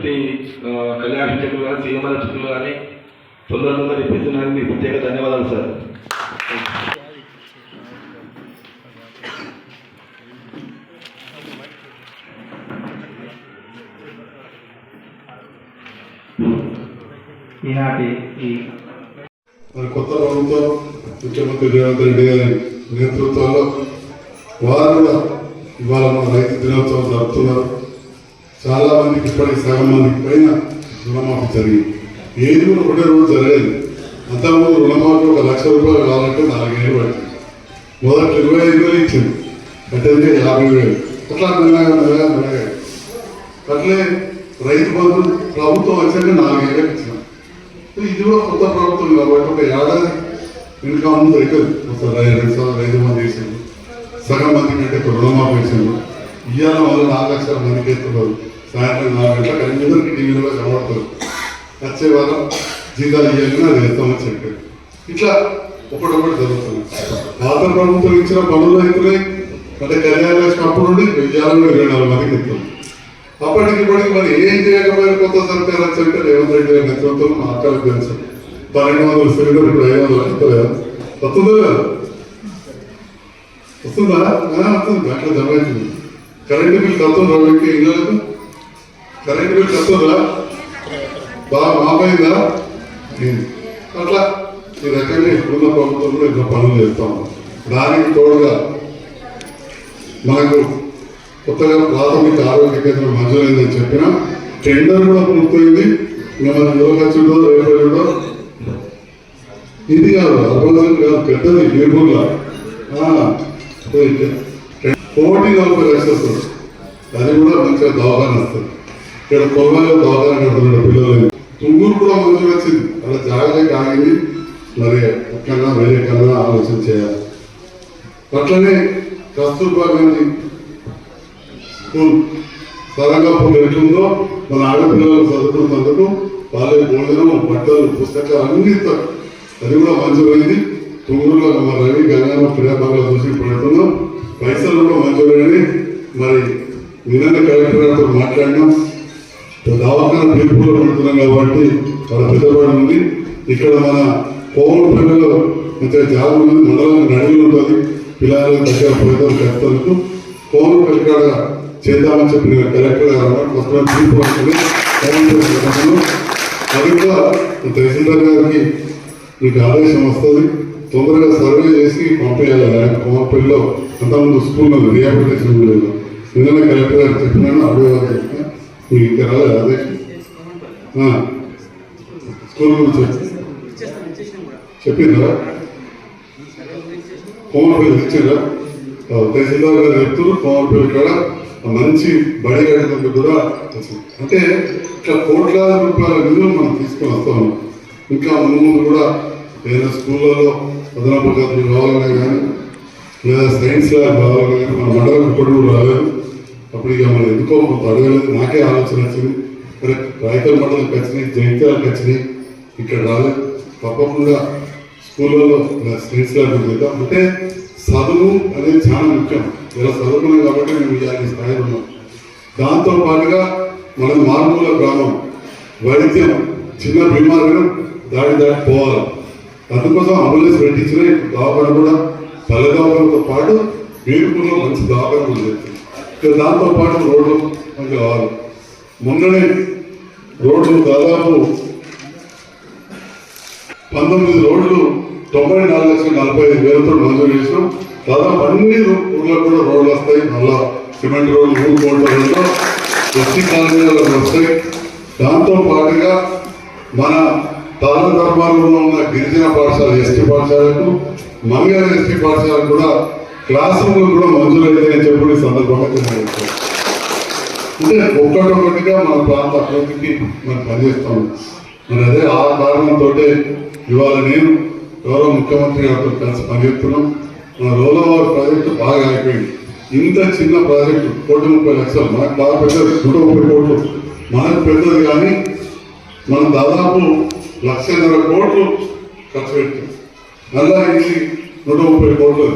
ప్రతి కళ్యాణ చెట్లు కానీ సీఎంఆర్ చెట్లు కానీ తొందర తొందర ఇప్పిస్తున్నారని మీకు ప్రత్యేక ధన్యవాదాలు సార్. ఈనాటి ఈ కొత్త ప్రభుత్వం ముఖ్యమంత్రి రేవంత్ రెడ్డి గారి నేతృత్వంలో వారు కూడా ఇవాళ మన రైతు దినోత్సవం జరుపుతున్నారు. చాలా మందికి ఇప్పటికి సగం మందికి పైన రుణమాఫీ జరిగింది. ఏది కూడా ఒకటే రోజు జరగలేదు. అంతకుముందు రుణమాఫీ ఒక లక్ష రూపాయలు కావాలంటే నాలుగేళ్ళు పట్టింది మొదటి ఇరవై ఐదు వేలు ఇచ్చింది. అంటే యాభై వేలు. అట్లా మెల్లగా మెల్లగా మెల్లగా. అట్లే రైతు బంధు ప్రభుత్వం వచ్చాక నాలుగేళ్ళు ఇచ్చిన ఇది కూడా కొత్త ప్రభుత్వం కాబట్టి ఒక ఏడాది ఇంకా ముందు అవుతుంది రెండు సార్లు రైతు మంది వేసింది. సగం మంది కంటే రుణమాఫీ వేసింది. ఇవాళ వల్ల నాలుగు లక్షల సాయంత్రం నాలుగు గంటలకు అందరికీ టీవీలో కనబడతారు. వచ్చే వారం జీతాలు ఇవ్వాలని అది వేస్తామని చెప్పారు. ఇట్లా ఒకటొకటి జరుగుతుంది. పాత ప్రభుత్వం ఇచ్చిన పనులు అవుతున్నాయి అంటే కళ్యాణ అప్పుడు నుండి వెయ్యాలలో ఇరవై నాలుగు మందికి ఇస్తాం. అప్పటికి ఇప్పటికి మరి ఏం చేయకపోయిన కొత్త సర్కార్ అని చెప్పి రేవంత్ రెడ్డి గారి నేతృత్వం మా తెలుసు పన్నెండు వందల సిలిండర్ ఇప్పుడు ఐదు వందలు వస్తుందా? వస్తుందా? వస్తుందా వస్తుంది. అట్లా జమ అవుతుంది కరెంటు బిల్ కత్తుందా వ్యక్తి ఇళ్ళకు కరెంటు బిల్ కత్తుందా బాగా మాపైందా అట్లా ఈ రకంగా ఇప్పుడున్న ప్రభుత్వం కూడా ఇంకా పనులు చేస్తాం దానికి తోడుగా మనకు కొత్తగా ప్రాథమిక ఆరోగ్య కేంద్రం మంజూరైందని చెప్పిన టెండర్ కూడా పూర్తయింది. ఇంకా మన యువకచ్చుడో రేపడో ఇది కాదు అర్బన్ కాదు పెద్దది నిర్మూల కోటి నలభై లక్షలు వస్తుంది. అది కూడా మంచిగా దవాఖాన వస్తుంది. ఇక్కడ కొల్లలో దవాఖాన కడుతున్నాడు పిల్లలు. తుంగూరు కూడా మంచిగా వచ్చింది. అలా జాగ్రత్త ఆగింది మరి ఎక్కడన్నా వేరే కన్నా ఆలోచన చేయాలి. అట్లనే కస్తూర్బా గాంధీ స్కూల్ సరంగాపూర్ ఎట్లుందో మన ఆడపిల్లలు చదువుకున్నందుకు వాళ్ళకి భోజనం బట్టలు పుస్తకాలు అన్ని ఇస్తారు. అది కూడా మంచిమైంది తుంగూరులో మన రవి గంగమ్మ క్రీడాభాగాలు చూసి పెడుతున్నాం మరి నిన్న కలెక్టర్ గారితో మాట్లాడినాం. దవాఖాన పిలుపులో పెడుతున్నాం కాబట్టి వాళ్ళ పెద్దవాడు ఉంది. ఇక్కడ మన పౌరు పిల్లలు మంచిగా జాబ్ ఉంది మండలం నడిగి ఉంటుంది. పిల్లలు దగ్గర పోయిన కష్టలకు పౌరు పిల్లకాడ చేద్దామని చెప్పిన కలెక్టర్ గారు అన్నారు పిలుపు వస్తుంది అది కూడా తహసీల్దార్ గారికి మీకు ఆదేశం వస్తుంది. తొందరగా సర్వే చేసి పంపేయాలి. కోమపల్లిలో అంతకుముందు స్కూల్ ఉంది రిహాబిలిటేషన్ లేదు. నిన్న కలెక్టర్ గారు చెప్పినాను అడుగు చెప్పిన ఇంకా రాలేదు ఆదేశం స్కూల్ గురించి వచ్చి- చెప్పిందా కోమపల్లి ఇచ్చారా తహసీల్దార్ గారు చెప్తున్నారు కోమపల్లి కాడ మంచి బడి కట్టేందుకు కూడా అంటే ఇట్లా కోట్లాది రూపాయల నిధులు మనం తీసుకొని వస్తాం ఇంకా ముందు కూడా ఏదైనా స్కూళ్ళలో అదనపు గదులు కావాలనే కానీ లేదా సైన్స్ ల్యాబ్ కావాలనే కానీ మన మండలం ఇప్పటి కూడా రాలేదు అప్పుడు ఇక మనం ఎందుకో మనం అడగలేదు. నాకే ఆలోచన వచ్చింది. మరి రాయకల్ మండలం వచ్చినాయి జైత్యాలకు వచ్చినాయి ఇక్కడ రాలేదు తప్పకుండా స్కూళ్ళలో నా ల్యాబ్ చేద్దాం. అంటే చదువు అనేది చాలా ముఖ్యం. ఇలా చదువుకున్నాం కాబట్టి మేము ఇలాంటి స్థాయిలో ఉన్నాం. దాంతో పాటుగా మన మారుమూల గ్రామం వైద్యం చిన్న బీమారిని దాడి దాటి పోవాలి. అందుకోసం అంబులెన్స్ పెట్టించిన దవాఖాన కూడా పల్లె దవాఖానతో పాటు వీరుపులో మంచి దవాఖాన కూడా చేస్తుంది ఇక దాంతో పాటు రోడ్లు మనకి కావాలి మొన్ననే రోడ్లు దాదాపు పంతొమ్మిది రోడ్లు తొంభై నాలుగు లక్షల నలభై ఐదు వేలతో మంజూరు చేసినాం. దాదాపు అన్ని ఊళ్ళకు కూడా రోడ్లు వస్తాయి. మళ్ళా సిమెంట్ రోడ్లు ఊరు కోట్ల రోడ్లు ఎస్టీ కాలనీలలో వస్తాయి. దాంతో పాటుగా మన తాళ ధర్మాలలో ఉన్న గిరిజన పాఠశాల ఎస్టీ పాఠశాలకు మంగళ ఎస్టీ పాఠశాలకు కూడా క్లాస్ రూమ్లు కూడా మంజూరు అయ్యాయని చెప్పి సందర్భంగా తెలియజేస్తాం అంటే ఒక్కటొక్కటిగా మన ప్రాంత అభివృద్ధికి మనం పనిచేస్తాము మరి అదే ఆ కారణంతో ఇవాళ నేను గౌరవ ముఖ్యమంత్రి గారితో కలిసి పనిచేస్తున్నాం. మన రోలవారి ప్రాజెక్టు బాగా అయిపోయింది. ఇంత చిన్న ప్రాజెక్టు కోటి ముప్పై లక్షలు మనకు బాగా పెద్దది నూట ముప్పై కోట్లు. మనకు పెద్దది కానీ మనం దాదాపు లక్షన్నర కోట్లు ఖర్చు పెట్టాం. మళ్ళా ఇది నూట ముప్పై కోట్లు.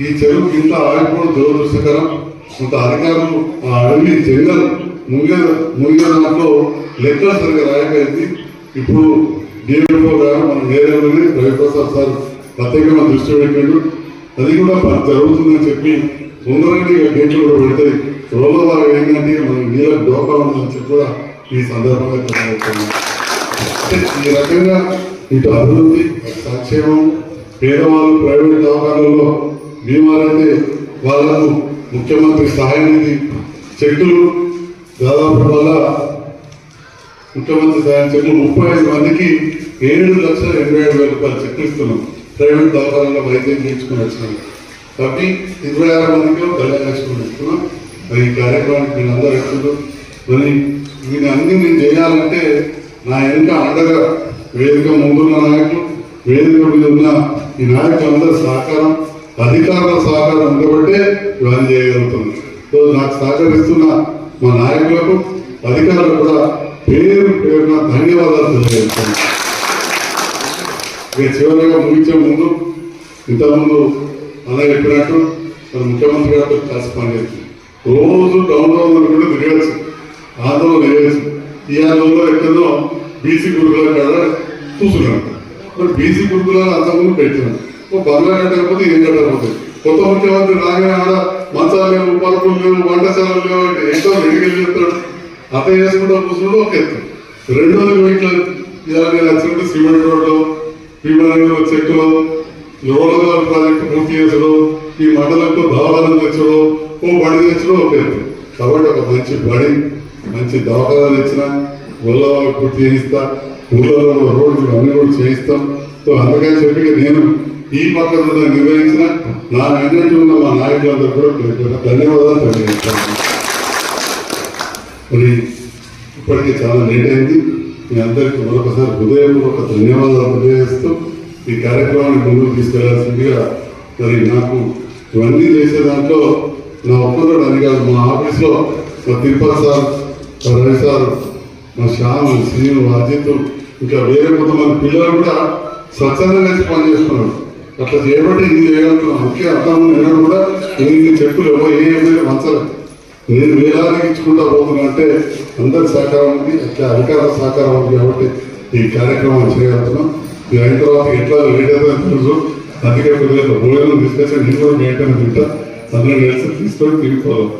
ఈ చెరువు ఇంత ఆగిపోవడం దురదృష్టకరం. కొంత అధికారులు ఆ అడవి జంగల్ ముగిన ముగిన దాంట్లో లెక్కలు సరిగా రాయకపోయింది. ఇప్పుడు డిఎఫ్ఓ గారు మన ఏరియాలోనే రవిప్రసాద్ సార్ ప్రత్యేకంగా దృష్టి పెట్టాడు అది కూడా జరుగుతుందని చెప్పి తొందరగా ఇక గేట్లు కూడా పెడతాయి. రోజు వారు ఏంటంటే మనం నీళ్ళ డోకా ఉందని చెప్పి కూడా ఈ సందర్భంగా తెలియజేస్తున్నాం. ఈ రకంగా ఇటు అభివృద్ధి సంక్షేమం పేదవాళ్ళు ప్రైవేట్ దవాఖానాల్లో బీమారైతే వాళ్ళకు ముఖ్యమంత్రి సహాయం నిధి చెట్లు దాదాపు వల్ల ముఖ్యమంత్రి సహాయం చెట్లు ముప్పై ఐదు మందికి ఏడు లక్షల ఎనభై ఏడు వేల రూపాయలు చెట్లు ఇస్తున్నాం. ప్రైవేట్ దవాఖానాల్లో వైద్యం చేయించుకుని వచ్చినాం. కాబట్టి ఇరవై ఆరు మందికి కళ్యాణ లక్ష్మి ఇస్తున్నాం మరి ఈ కార్యక్రమానికి మీరు అందరూ ఇస్తున్నారు మరి వీని అన్ని నేను చేయాలంటే నా వెనుక అండగా వేదిక ముందున్న నాయకులు వేదిక మీద ఉన్న ఈ నాయకులందరూ సహకారం అధికారుల సహకారం ఉండబట్టే ఇవన్నీ చేయగలుగుతుంది సో నాకు సహకరిస్తున్న మా నాయకులకు అధికారులకు కూడా పేరు పేరున ధన్యవాదాలు తెలియజేస్తున్నాను ఇక చివరిగా ముగించే ముందు ఇంతకుముందు అన్న చెప్పినట్టు మన ముఖ్యమంత్రి గారితో కలిసి పనిచేస్తుంది రోజు డౌన్లో కూడా అనుకుంటే తిరగచ్చు ఆందోళన చేయొచ్చు. ఈ ఆందోళనలో ఎక్కడో బీసీ గురుకుల కాడ చూస్తున్నాడు మరి బీసీ గురుకులాలు అంతకుముందు పెట్టినాడు ఓ బంగ్లా కట్టకపోతే ఏం కొత్త ముఖ్యమంత్రి రాగానే ఆడ మంచాలు లేవు పరుపులు లేవు వంటశాలలు లేవు అంటే ఎంతో ఎడికెళ్ళి చెప్తాడు? అత చేసుకుంటా కూర్చున్నాడు ఒక ఎత్తు. రెండోది ఇట్లా ఇలా నేను వచ్చినట్టు సిమెంట్ రోడ్లు భీమనగర్ చెక్కులు రోడ్ల ప్రాజెక్టు పూర్తి చేసడం ఈ మండలంలో దవాఖానం తెచ్చడం ఓ బడి తెచ్చడం ఒక ఎత్తు. కాబట్టి ఒక మంచి బడి మంచి దవాఖానాలు తెచ్చిన గొల్ల పూర్తి చేయిస్తా ఊళ్ళలో రోడ్లు అన్ని కూడా చేయిస్తాం. సో అందుకని చెప్పి నేను ఈ పక్కన నిర్వహించిన నా వెన్నట్టు ఉన్న మా నాయకులందరూ కూడా పేరు ధన్యవాదాలు తెలియజేస్తాను. మరి ఇప్పటికే చాలా లేట్ అయింది. మీ అందరికీ మరొకసారి హృదయపూర్వక ధన్యవాదాలు తెలియజేస్తూ ఈ కార్యక్రమాన్ని ముందుకు తీసుకెళ్ళాల్సిందిగా మరి నాకు ఇవన్నీ చేసే దాంట్లో నా ఒక్కరు అని కాదు మా ఆఫీస్లో మా తిరుపతి సార్ మా రవి సార్ మా శ్యామ్ శ్రీను అజిత్ ఇంకా వేరే కొంతమంది పిల్లలు కూడా స్వచ్ఛందంగా పనిచేస్తున్నారు. అట్లా చేయబట్టి ఇది చేయగలుగుతున్నా ముఖ్య అర్థం నేను కూడా ఇన్ని చెప్పులు ఎవరు ఏ ఎమ్మెల్యే మంచలేదు నేను వేలానికి ఇచ్చుకుంటా పోతున్నా అంటే అందరి సహకారం ఉంది అట్లా అధికార సహకారం ఉంది కాబట్టి ఈ కార్యక్రమం చేయగలుగుతున్నాం ఇది అయిన తర్వాత ఎట్లా లేట్ అవుతుందో తెలుసు. అందుకే కొద్దిగా భోజనం తీసుకొచ్చి నేను కూడా లేట్ అని తింటా అందులో కలిసి తీసుకొని తిరిగిపోదాం.